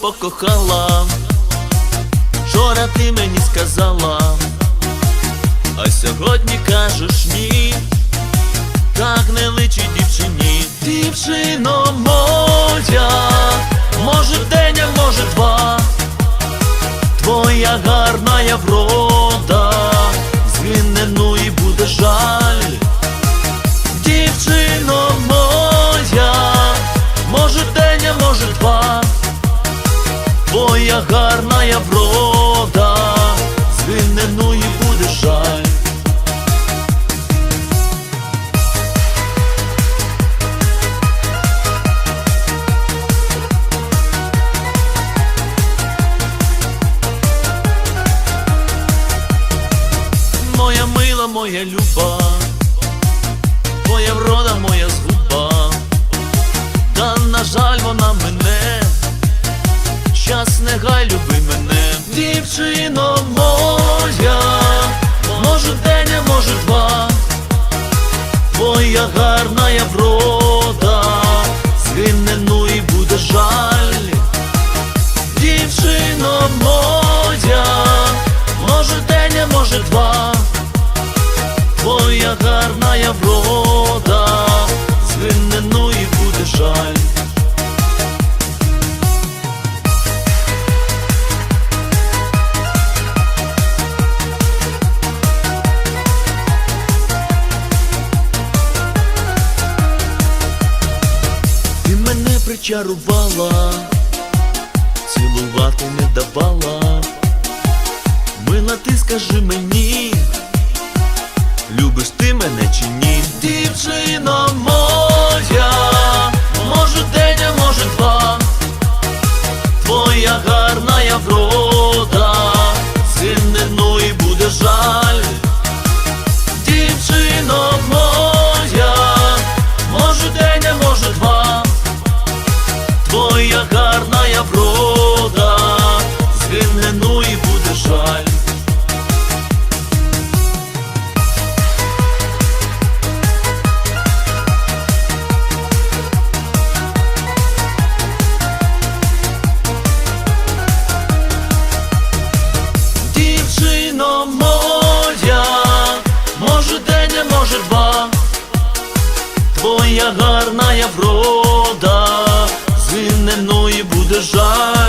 покохала, вчора ти мені сказала, а сьогодні кажеш ні, так не личить дівчині. Дівчино моя, жаль. Моя мила, моя люба, твоя врода, моя згуба, та на жаль вона мене, щас нехай люби мене, дівчино моя, може день, а може два, твоя гарна я врода, згине, ну і буде жаль, дівчино моя, може день, а може два. Твоя гарна я врода, згине, ну і буде жаль. Причарувала, цілувати не давала. Мила, ти скажи мені, любиш ти мене чи ні? Дівчино мене, може, два, твоя гарна я врода, зі буде жаль.